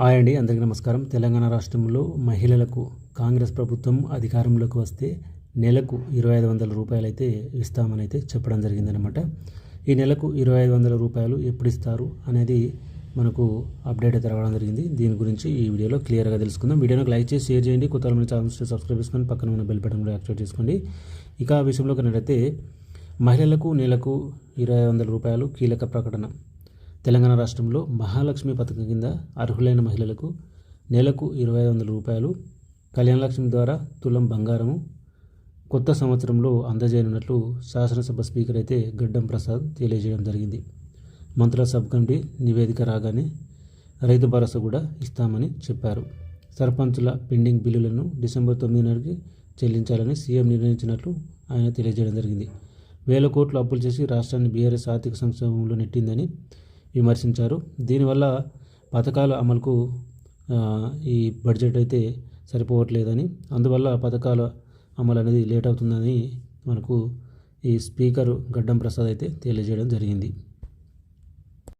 Hi అండి అందరికీ నమస్కారం. తెలంగాణ రాష్ట్రంలో మహిళలకు కాంగ్రెస్ ప్రభుత్వం అధికారంలోకి వస్తే నెలకు ఇరవై ఐదు వందల రూపాయలు అయితే ఇస్తామని అయితే చెప్పడం జరిగిందనమాట ఈ నెలకు ఇరవై ఐదు వందల రూపాయలు ఎప్పుడు ఇస్తారు అనేది మనకు అప్డేట్ అయితే రావడం జరిగింది. దీని గురించి ఈ వీడియోలో క్లియర్గా తెలుసుకుందాం. వీడియోకి లైక్ చేసి షేర్ చేయండి. కొత్త మన ఛానల్స్ సబ్స్క్రైబ్ చేసుకొని పక్కన ఉన్న బెల్ బటన్ యాక్టివేట్ చేసుకోండి. ఇక ఆ విషయంలో కన్నట్టయితే మహిళలకు నెలకు ఇరవై ఐదు వందల రూపాయలు కీలక ప్రకటన. తెలంగాణ రాష్ట్రంలో మహాలక్ష్మి పథకం కింద అర్హులైన మహిళలకు నెలకు ఇరవై ఐదు వందల రూపాయలు కళ్యాణ లక్ష్మి ద్వారా తులం బంగారము కొత్త సంవత్సరంలో అందజేయనున్నట్లు శాసనసభ స్పీకర్ అయితే గడ్డం ప్రసాద్ తెలియజేయడం జరిగింది. మంత్రుల సబ్ కమిటీ నివేదిక రాగానే రైతు భరోసా కూడా ఇస్తామని చెప్పారు. సర్పంచుల పెండింగ్ బిల్లులను డిసెంబర్ తొమ్మిది నాటికి చెల్లించాలని సీఎం నిర్ణయించినట్లు ఆయన తెలియజేయడం జరిగింది. వేల కోట్లు అప్పులు చేసి రాష్ట్రాన్ని బీఆర్ఎస్ ఆర్థిక సంక్షోభంలో నెట్టిందని విమర్శించారు. దీనివల్ల పథకాల అమలుకు ఈ బడ్జెట్ అయితే సరిపోవట్లేదని అందువల్ల పథకాల అమలు అనేది లేట్ అవుతుందని మనకు ఈ స్పీకర్ గడ్డం ప్రసాద్ అయితే తెలియజేయడం జరిగింది.